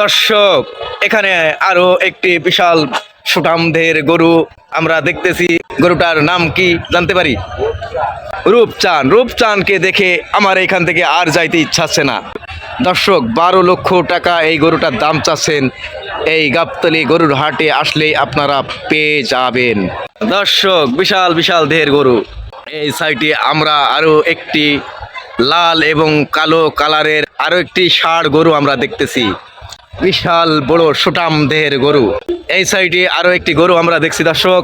দর্শক, এখানে আরও একটি বিশাল সুটামদের গরু আমরা দেখতেছি। গরুটার নাম কি জানতে পারি? রূপচান রূপচানকে দেখে আমার এখান থেকে আর যাইতে ইচ্ছা হচ্ছে না। দর্শক, বারো লক্ষ টাকা এই গরুটার দাম চাচ্ছেন। এই গাবতলি গরুর হাটে আসলেই আপনারা পেয়ে যাবেন। দর্শক, বিশাল বিশাল দেহের গরু। এই সাইটে আমরা আরও একটি লাল এবং কালো কালারের আরও একটি ষাড় গরু আমরা দেখতেছি। বিশাল বড় সুটাম দেহের গরু। এই সাইডে আরও একটি গরু আমরা দেখছি, দর্শক।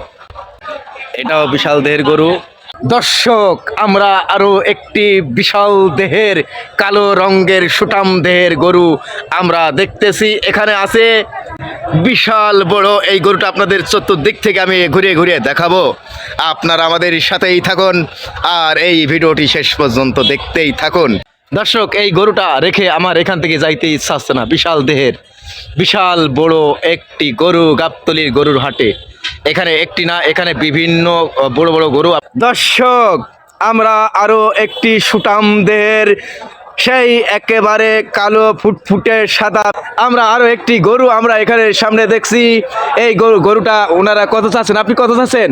এটাও বিশাল দেহের গরু। দর্শক, আমরা আরও একটি বিশাল দেহের কালো রঙের সুটাম দেহের গরু আমরা দেখতেছি। এখানে আছে বিশাল বড় এই গরুটা আপনাদের চতুর্দিক থেকে আমি ঘুরিয়ে ঘুরিয়ে দেখাবো। আপনারা আমাদের সাথেই থাকুন আর এই ভিডিওটি শেষ পর্যন্ত দেখতেই থাকুন। দর্শক, এই গরুটা রেখে আমার এখান থেকে যাইতে ইচ্ছা আসছে না। বিশাল দেহের, বিশাল বড় একটি গরু, গাবতলির গরুর হাটে। এখানে একটি না, এখানে বিভিন্ন বড় বড় গরু দর্শক, আমরা আরও একটি সুটাম দেহের, সেই একেবারে কালো, ফুটফুটে সাদা। আমরা আরও একটি গরু আমরা এখানে সামনে দেখছি। এই গরু, গরুটা ওনারা কত চাচ্ছেন? আপনি কত চাচ্ছেন?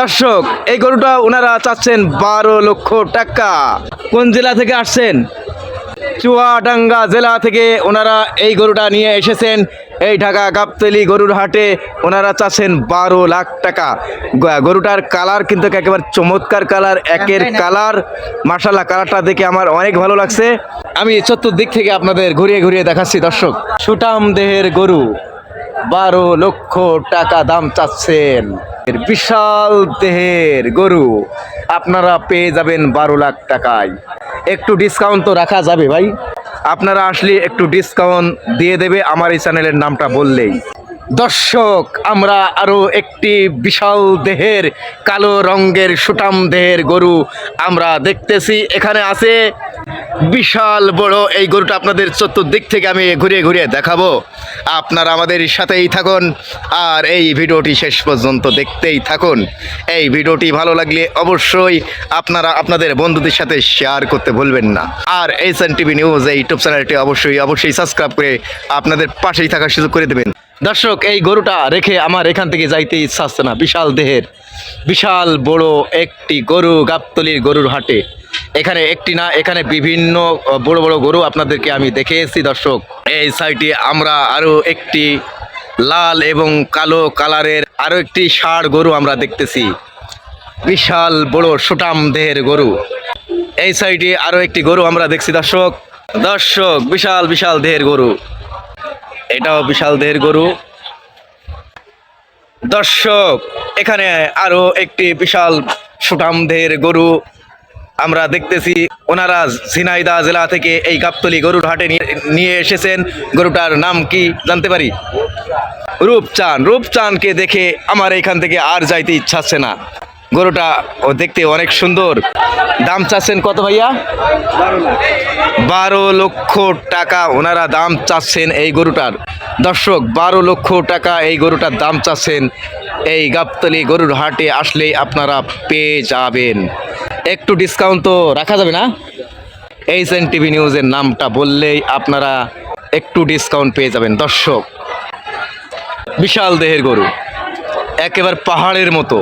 দর্শক, এই গরুটা ওনারা চাচ্ছেন বারো লক্ষ টাকা। কোন জেলা থেকে আসছেন? চুয়াডাঙ্গা জেলা থেকে ওনারা এই গরুটা নিয়ে এসেছেন। এই ঢাকা গাবতলি গরুর হাটে ওনারা চাচ্ছেন বারো লাখ টাকা। গরুটার কালার কিন্তু একেবারে চমৎকার কালার একের কালার। মার্শাল্লাহ কালারটা দেখে আমার অনেক ভালো লাগছে। আমি চতুর্দিক থেকে আপনাদের ঘুরিয়ে ঘুরিয়ে দেখাচ্ছি দর্শক। সুটাম দেহের গরু। বারো লক্ষ টাকা দাম চাচ্ছেন। বিশাল দেহের গরু। আপনারা পেয়ে যাবেন বারো লাখ টাকায়। একটু ডিসকাউন্ট তো রাখা যাবে ভাই। আপনারা আসলে একটু ডিসকাউন্ট দিয়ে দেবে আমার এই চ্যানেলের নামটা বললেই। দর্শক, আমরা আরও একটি বিশাল দেহের, কালো রঙের সুটাম দেহের গরু আমরা দেখতেছি। এখানে আছে বিশাল বড় এই গরুটা আপনাদের চতুর্দিক থেকে আমি ঘুরিয়ে ঘুরিয়ে দেখাবো। আপনারা আমাদের সাথেই থাকুন আর এই ভিডিওটি শেষ পর্যন্ত দেখতেই থাকুন। এই ভিডিওটি ভালো লাগলে অবশ্যই আপনারা আপনাদের বন্ধুদের সাথে শেয়ার করতে ভুলবেন না। আর এইচ এন টিভি নিউজ এই ইউটিউব চ্যানেলটি অবশ্যই অবশ্যই সাবস্ক্রাইব করে আপনাদের পাশেই থাকার সুযোগ করে দেবেন। দর্শক, এই গরুটা রেখে আমার এখান থেকে যাইতে ইচ্ছা আসছে না। বিশাল দেহের, বিশাল বড় একটি গরু, গাবতলির গরুর হাটে। এখানে একটি না, এখানে বিভিন্ন বড় বড় গরু আপনাদেরকে আমি দেখে এসেছি, দর্শক। এই সাইটে আমরা আরও একটি লাল এবং কালো কালারের আরও একটি ষাড় গরু আমরা দেখতেছি। বিশাল বড় সুটাম দেহের গরু। এই সাইডে আরও একটি গরু আমরা দেখছি, দর্শক। দর্শক, বিশাল বিশাল দেহের গরু। এটাও বিশাল দেহের গরু। দর্শক, এখানে আরও একটি বিশাল সুটাম দেহের গরু আমরা দেখতেছি। ওনারা ঝিনাইদা জেলা থেকে এই গাবতলি গরুর হাটে নিয়ে- এসেছেন। গরুটার নাম কি জানতে পারি? রূপচান রূপচানকে দেখে আমার এখান থেকে আর যাইতে ইচ্ছা হচ্ছে না। গরুটা ও দেখতে অনেক সুন্দর। দাম চাচ্ছেন কত ভাইয়া? বারো লক্ষ টাকা ওনারা দাম চাচ্ছেন এই গরুটার। দর্শক, বারো লক্ষ টাকা এই গরুটার দাম চাচ্ছেন। এই গাবতলি গরুর হাটে আসলেই আপনারা পেয়ে যাবেন। একটু ডিসকাউন্ট তো রাখা যাবে না? এইচ এন টিভি নিউজের নামটা বললেই আপনারা একটু ডিসকাউন্ট পেয়ে যাবেন। দর্শক, বিশাল দেহের গরু। একেবারে পাহাড়ের মতো।